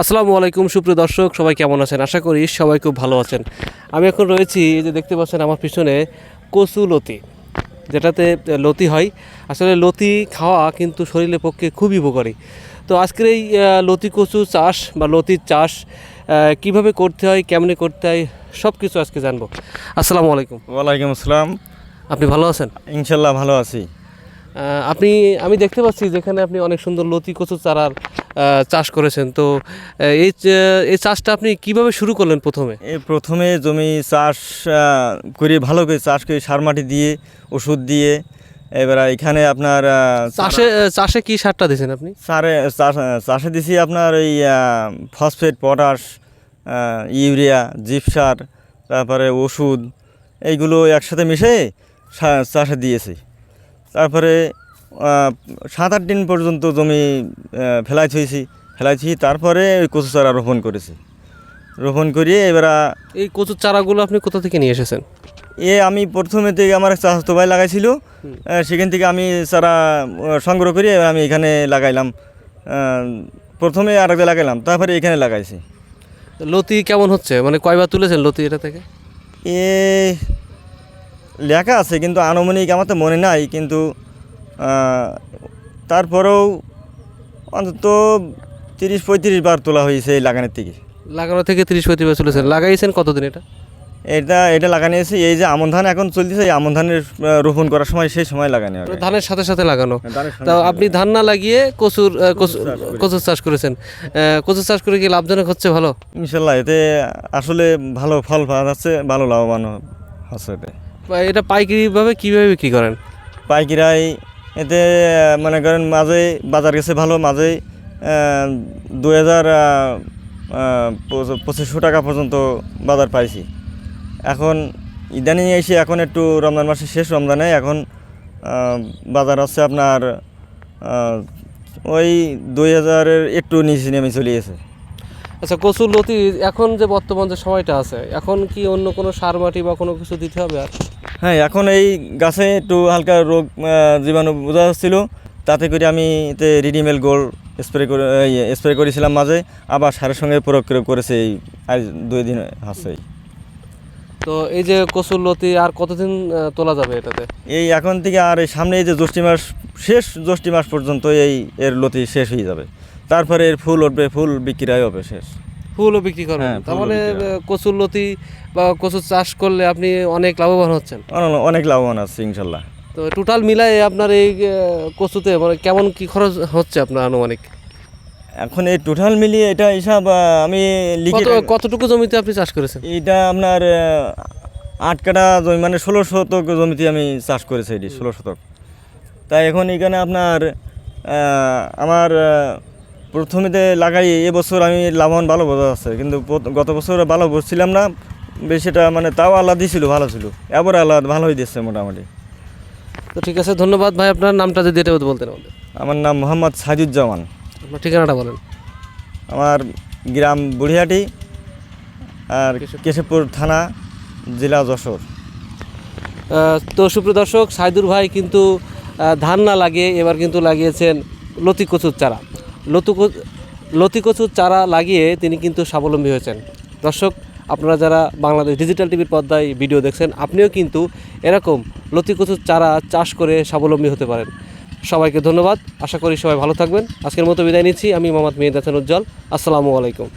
আসসালামু আলাইকুম সুপ্রিয় দর্শক সবাই কেমন আছেন? আশা করি সবাই খুব ভালো আছেন। আমি এখন রয়েছি এই যে দেখতে পাচ্ছেন আমার পিছনে কচু লতি যেটাতে লতি হয়। আসলে লতি খাওয়া কিন্তু শরীরের পক্ষে খুবই উপকারী। তো আজকের এই লতি কচু চাষ বা লতির চাষ কীভাবে করতে হয় কেমনে করতে হয় সব কিছু আজকে জানব। আসসালামু আলাইকুম। ওয়ালাইকুম আসসালাম। আপনি ভালো আছেন? ইনশাল্লাহ ভালো আছি। আপনি আমি দেখতে পাচ্ছি যেখানে আপনি অনেক সুন্দর লতি কচু চারার চাষ করেছেন। তো এই এই চাষটা আপনি কীভাবে শুরু করলেন প্রথমে? প্রথমে জমি চাষ করে ভালো করে চাষ করে সার মাটি দিয়ে ওষুধ দিয়ে এবার এখানে আপনার চাষে চাষে কি সারটা দিয়েছেন আপনি? সারে চাষ- দিছি আপনার ওই ফসফেট পটাশ ইউরিয়া জিপসার তারপরে ওষুধ এইগুলো একসাথে মিশে চাষে দিয়েছি। তারপরে সাত আট দিন পর্যন্ত জমি ফেলাই থইছি। ফেলাই থুই তারপরে ওই কচু চারা রোপণ করেছি। রোপণ করিয়ে এবার এই কচুর চারাগুলো আপনি কোথা থেকে নিয়ে এসেছেন? এ আমি প্রথমে থেকে আমার চাচাতো ভাই লাগাইছিল। সেখান থেকে আমি চারা সংগ্রহ করে এবার আমি এখানে লাগাইলাম। প্রথমে আর একটা লাগাইলাম তারপরে এখানে লাগাইছি। লতি কেমন হচ্ছে? মানে কয়বার তুলেছেন লতি এটা থেকে? এ লেখা আছে কিন্তু আনুমানিক আমার তো মনে নাই কিন্তু তারপরেও অন্তত তিরিশ পঁয়ত্রিশ বার তোলা হয়েছে এই লাগানোর থেকে। লাগানো থেকে তিরিশ পঁয়ত্রিশ বার তুলেছেন। লাগাইছেন কতদিন এটা? এটা এটা লাগানো এসে এই যে আমন ধান এখন চলতেছে এই আমন ধানের রোপণ করার সময় সেই সময় লাগানো হবে। ধানের সাথে সাথে লাগানো। ধানের তা আপনি ধান না লাগিয়ে কচুর কচুর চাষ করেছেন। কচুর চাষ করে কি লাভজনক হচ্ছে ভালো? ইনশাল্লাহ এতে আসলে ভালো ফল পাওয়া যাচ্ছে ভালো লাভবান হচ্ছে এটা পাইকারিভাবে কীভাবে বিক্রি করেন? পাইকিরাই এতে মনে করেন মাঝে বাজার গেছে ভালো মাঝে দু হাজার পঁচিশশো টাকা পর্যন্ত বাজার পাইছি। এখন ইদানিং এসে এখন একটু রমজান মাসের শেষ রমজানে এখন বাজার আছে আপনার ওই দুই হাজারের একটু নিচে নেমে চলে গেছে। আচ্ছা কচুর লতি এখন যে বর্তমান যে সময়টা আছে, এখন কি অন্য কোনো সার মাটি বা কোনো কিছু দিতে হবে আর? হ্যাঁ এখন এই গাছে একটু হালকা রোগ জীবাণু বোঝা যাচ্ছিল। তাতে করে আমি এতে রিডিমেল গোল্ড স্প্রে করে স্প্রে করেছিলাম মাঝে। আবার সারের সঙ্গে প্রয়োগ করে করেছে এই আজ দুই দিন আছে তো এই যে কচুর লতি আর কতদিন তোলা যাবে এটাতে? এই এখন থেকে আর এই সামনে এই যে জ্যৈষ্ঠী মাস শেষ জ্যৈষ্ঠী মাস পর্যন্ত এই এর লতি শেষ হয়ে যাবে। তারপরে এর ফুল উঠবে ফুল বিক্রি হবে শেষ। ফুলও বিক্রি করেন হ্যাঁ, তার মানে কচুর লতি বা কচুর চাষ করলে আপনি অনেক লাভবান হচ্ছেন। অনেক- অনেক লাভবান আছে ইনশাল্লাহ। তো টোটাল মিলাই আপনার এই কচুতে মানে কেমন কি খরচ হচ্ছে আপনার আনুমানিক? এখন এই টোটাল মিলিয়ে এটা হিসাব আমি লিখে কতটুকু জমিতে আপনি চাষ করেছেন? এটা আপনার আট কাটা জমি মানে ষোলো শতক জমিতে আমি চাষ করেছি এটি ষোলো শতক। তাই এখন এখানে আপনার আমার প্রথমেতে লাগাই এবছর আমি লাভবান ভালো বোঝা যাচ্ছে। কিন্তু গত বছর ভালো বসছিলাম না বেশিটা মানে তাও আল্লাহ দিছিল ভালো ছিল। এবার আল্লাহ ভালোই দিচ্ছে মোটামুটি। তো ঠিক আছে ধন্যবাদ ভাই আপনার নামটা যদি এটা বলতেন আমাদের। আমার নাম মোহাম্মদ সাজুজ্জামান আপনার ঠিকানাটা বলেন। আমার গ্রাম বুড়িহাটি আর কেশবপুর। থানা জেলা যশোর। তো সুপ্রিয় দর্শক সাইদুর ভাই কিন্তু ধান না লাগিয়ে এবার কিন্তু লাগিয়েছেন লতি কচুর চারা। লতু লতিকচুর চারা লাগিয়ে তিনি কিন্তু স্বাবলম্বী হয়েছেন। দর্শক, আপনারা যারা বাংলাদেশ ডিজিটাল টিভির পর্দায় ভিডিও দেখছেন, আপনিও কিন্তু এরকম লতিকচুর চারা চাষ করে স্বাবলম্বী হতে পারেন। সবাইকে ধন্যবাদ। আশা করি সবাই ভালো থাকবেন। আজকের মতো বিদায় নিচ্ছি। আমি মোহাম্মদ মেহেদ হাসান উজ্জ্বল। আসসালামু আলাইকুম।